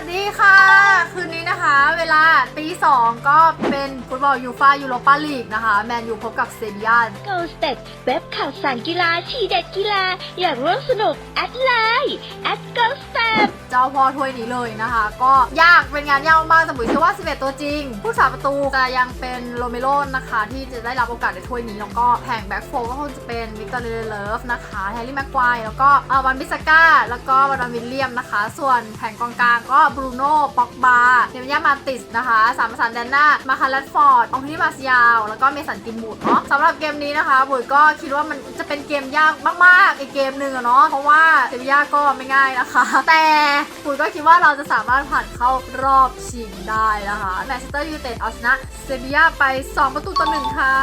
วัสดีค่ะ คืนนี้นะคะ เวลาตีสองก็เป็นฟุตบอลยูฟายูโรปาลีกนะคะ แมนยูพบกับเซบียา Go Step เว็บข่าวสารกีฬา ทีเด็ดกีฬา อยากร่วมสนุก แอดไลน์ at Go s t จ้าพ่อถ้วยนี้เลยนะคะ ก็ยากเป็นงานยากมากแต่บุ๋ยเชื่อว่า 11 ตัวจริง ผู้สาประตูจะยังเป็นโรเมโรนะคะ ที่จะได้รับโอกาสในถ้วยนี้แล้วก็แผงแบ็กโฟก็คงจะเป็นวิกตอร์เเลฟนะคะแฮร์รี่แม็กควายแล้วก็เอ่อวันบิสก้าแล้วก็วันวิลเลียมนะคะ ส่วนแผงกองกลางก็บรูโน่ป็อกบาเนมยามาติสนะคะสามประสานแดนหน้ามาคารัตฟอร์ดองที่มาซิยาว แล้วก็เมสันกินบูดเนาะสำหรับเกมนี้นะคะบุ๋ยก็คิดว่ามันจะเป็นเกมยากมากๆอีกเกมหนึ่งอะเนาะเพราะว่าเซบียาก็ไม่ง่ายนะคะ แต่ปุ๋ยก็คิดว่าเราจะสามารถผ่านเข้ารอบชิงได้นะคะแมนเชสเตอร์ยูไนเต็ดเอาชนะเซบียาไป 2 ประตูต่อหนึ่งค่ะ